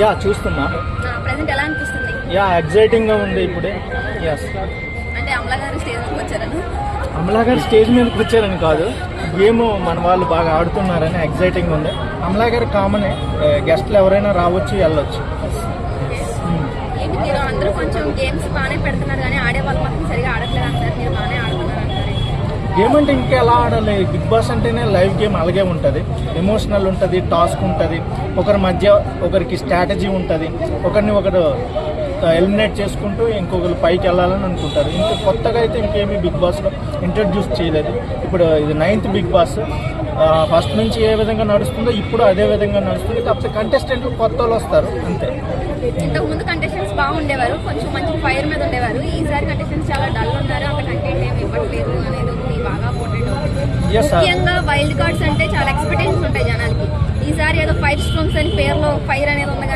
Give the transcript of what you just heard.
Yeah చూస్తున్నా. Present ఎలా అనిపిస్తుంది? యా ఎగ్జైటింగ్గా ఉంది ఇప్పుడే. ఎస్ అంటే అమలా గారు స్టేజ్ మీదకి వచ్చారని అమలా గారు స్టేజ్ మీదకి వచ్చారని కాదు. గేమ్ మన వాళ్ళు బాగా ఆడుతున్నారని ఎగ్జైటింగ్ ఉంది. అమలా గారు కామనే గెస్ట్లు ఎవరైనా రావచ్చు వెళ్ళొచ్చు. మీరు అందరూ కొంచెం గేమ్స్ గేమ్ అంటే ఇంకా ఎలా ఆడాలి? బిగ్ బాస్ అంటేనే లైవ్ గేమ్ అలాగే ఉంటుంది. ఎమోషనల్ ఉంటుంది టాస్క్ ఉంటుంది. ఒకరి మధ్య ఒకరికి స్ట్రాటజీ ఉంటుంది. ఒకరిని ఒకరు ఎలిమినేట్ చేసుకుంటూ ఇంకొకరు పైకి వెళ్ళాలని అనుకుంటారు. ఇంకా కొత్తగా అయితే ఇంకేమీ బిగ్ బాస్లో ఇంట్రడ్యూస్ చేయలేదు. ఇప్పుడు ఇది నైన్త్ బిగ్ బాస్. ఫస్ట్ నుంచి ఏ విధంగా నడుస్తుందో ఇప్పుడు అదే విధంగా నడుస్తుంది. కాకపోతే కంటెస్టెంట్లు కొత్త వాళ్ళు వస్తారు. అంతే. ఇంతకుముందు కంటెస్టెంట్స్ బాగుండేవారు. కొంచెం మంచి ఫైర్ మీద ఉండేవారు. ఈసారి కంటెస్టెంట్స్ చాలా డల్ ఉన్నారు. అంత కంటెంట్ ఏమి ఇవ్వట్లేదు అనేది ముఖ్యంగా వైల్డ్ కార్డ్స్ అంటే చాలా ఎక్స్పెక్టేషన్స్ ఉంటాయి జనాలకి. ఈసారి ఏదో ఫైర్ స్ట్రోమ్స్ అని పేరులో ఫైర్ అనేది ఉంది